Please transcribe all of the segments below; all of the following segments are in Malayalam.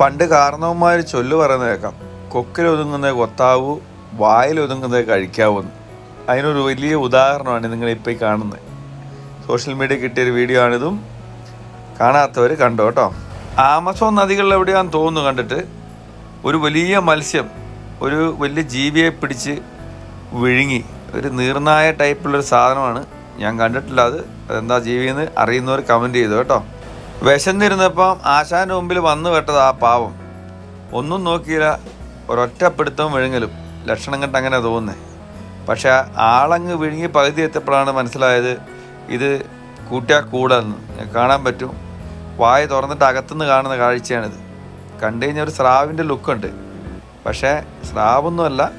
പണ്ട് കാരണവന്മാർ ചൊല്ലു പറയുന്നത് കേൾക്കാം. കൊക്കിലൊതുങ്ങുന്നത് കൊത്താവൂ വായിലൊതുങ്ങുന്നത് കഴിക്കാവൂന്ന്. അതിനൊരു വലിയ ഉദാഹരണമാണ് നിങ്ങളിപ്പോൾ കാണുന്നത്. സോഷ്യൽ മീഡിയ കിട്ടിയൊരു വീഡിയോ ആണിതും. കാണാത്തവർ കണ്ടു കേട്ടോ. ആമസോൺ നദികളിൽ എവിടെയാണെന്ന് തോന്നുന്നു കണ്ടിട്ട് ഒരു വലിയ മത്സ്യം ഒരു വലിയ ജീവിയെ പിടിച്ച് വിഴുങ്ങി. ഒരു നീർനായ ടൈപ്പുള്ളൊരു സാധനമാണ്. ഞാൻ കണ്ടിട്ടില്ല അത്. അതെന്താ ജീവിയെന്ന് അറിയുന്നവർ കമന്റ് ചെയ്തു കേട്ടോ. വിശന്നിരുന്നപ്പം ആശാന്റെ മുമ്പിൽ വന്നു വെട്ടത് ആ പാവം. ഒന്നും നോക്കിയില്ല ഒരൊറ്റപ്പിടുത്തവും വിഴുങ്ങലും ലക്ഷണം കണ്ട് അങ്ങനെ തോന്നുന്നേ. പക്ഷെ ആളങ്ങ് വിഴുങ്ങി പകുതി എത്തിയപ്പോഴാണ് മനസ്സിലായത് ഇത് കൂട്ടിയാൽ കൂടാന്ന് കാണാൻ പറ്റും. വായ തുറന്നിട്ട് അകത്തുനിന്ന് കാണുന്ന കാഴ്ചയാണിത്. കണ്ടു കഴിഞ്ഞാൽ ഒരു സ്രാവിന്റെ ലുക്കുണ്ട്. പക്ഷേ സ്രാവൊന്നുമല്ല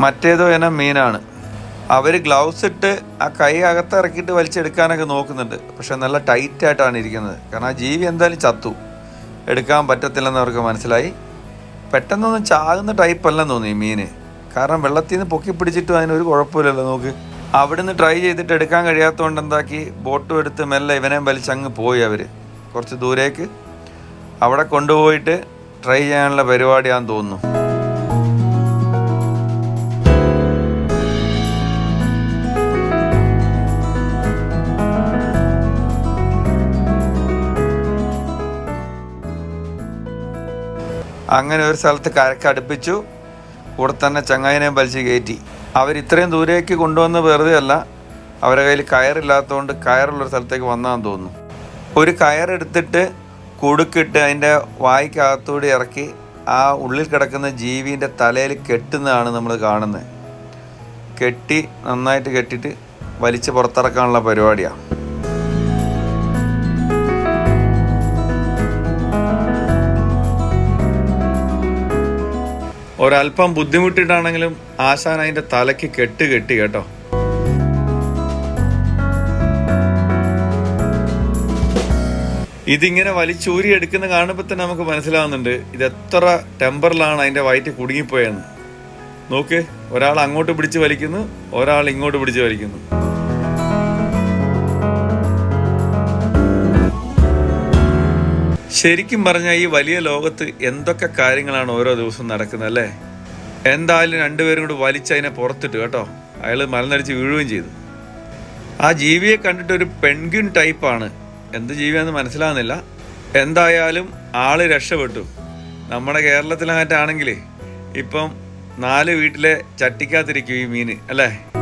മറ്റേതോ ഇനം മീനാണ്. അവർ ഗ്ലൗസ് ഇട്ട് ആ കൈ അകത്ത് ഇറക്കിയിട്ട് വലിച്ചെടുക്കാനൊക്കെ നോക്കുന്നുണ്ട്. പക്ഷെ നല്ല ടൈറ്റ് ആയിട്ടാണ് ഇരിക്കുന്നത്. കാരണം ആ ജീവി എന്തായാലും ചത്തു. എടുക്കാൻ പറ്റത്തില്ലെന്ന് അവർക്ക് മനസ്സിലായി. പെട്ടെന്നൊന്നും ചാകുന്ന ടൈപ്പ് അല്ലെന്ന് തോന്നി മീന്. കാരണം വെള്ളത്തിൽ നിന്ന് പൊക്കി പിടിച്ചിട്ടും അതിനൊരു കുഴപ്പമില്ലല്ലോ നോക്ക്. അവിടുന്ന് ട്രൈ ചെയ്തിട്ട് എടുക്കാൻ കഴിയാത്തതുകൊണ്ട് എന്താക്കി? ബോട്ടും എടുത്ത് മെല്ലെ ഇവനെയും വലിച്ചങ്ങ് പോയി അവർ കുറച്ച് ദൂരേക്ക്. അവിടെ കൊണ്ടുപോയിട്ട് ട്രൈ ചെയ്യാനുള്ള പരിപാടിയാന്ന് തോന്നുന്നു. അങ്ങനെ ഒരു സ്ഥലത്ത് കരക്ക് അടുപ്പിച്ചു കൂടെ തന്നെ ചങ്ങായിനെ വലിച്ച് കയറ്റി. അവർ ഇത്രയും ദൂരേക്ക് കൊണ്ടുവന്ന് വെറുതെ അല്ല അവരെ കയ്യിൽ കയറില്ലാത്തതുകൊണ്ട് കയറുള്ളൊരു സ്ഥലത്തേക്ക് വന്നാന്ന് തോന്നുന്നു. ഒരു കയറെടുത്തിട്ട് കുടുക്കിട്ട് അതിന്റെ വായിക്കകത്തൂടി ഇറക്കി ആ ഉള്ളിൽ കിടക്കുന്ന ജീവിന്റെ തലയിൽ കെട്ടുന്നതാണ് നമ്മൾ കാണുന്നത് കെട്ടി നന്നായിട്ട് കെട്ടിയിട്ട് വലിച്ച് പുറത്തിറക്കാനുള്ള പരിപാടിയാണ് ഒരല്പം ബുദ്ധിമുട്ടിട്ടാണെങ്കിലും ആശാൻ അതിന്റെ തലയ്ക്ക് കെട്ട് കെട്ടി കേട്ടോ. ഇതിങ്ങനെ വലിച്ചൂരി എടുക്കുന്ന കാണുമ്പോൾ തന്നെ നമുക്ക് മനസ്സിലാവുന്നുണ്ട് ഇത് എത്ര ടെമ്പറിലാണ് അതിന്റെ വയറ്റ് കുടുങ്ങിപ്പോയെന്ന്. നോക്ക് ഒരാൾ അങ്ങോട്ട് പിടിച്ച് വലിക്കുന്നു ഒരാൾ ഇങ്ങോട്ട് പിടിച്ച് വലിക്കുന്നു. ശരിക്കും പറഞ്ഞാൽ ഈ വലിയ ലോകത്ത് എന്തൊക്കെ കാര്യങ്ങളാണ് ഓരോ ദിവസവും നടക്കുന്നത് അല്ലേ? എന്തായാലും രണ്ടുപേരും കൂടി വലിച്ച് അതിനെ പുറത്തിട്ട് കേട്ടോ. അയാൾ മലനടിച്ച് വീഴുകയും ചെയ്തു. ആ ജീവിയെ കണ്ടിട്ട് ഒരു പെൻഗ്വിൻ ടൈപ്പാണ് എന്ത് ജീവിയാന്ന് മനസ്സിലാകുന്നില്ല എന്തായാലും ആൾ രക്ഷപ്പെട്ടു. നമ്മുടെ കേരളത്തിലങ്ങാറ്റാണെങ്കിൽ ഇപ്പം നാല് വീട്ടിലെ ചട്ടിക്കകത്തിരിക്കും ഈ മീൻ അല്ലേ?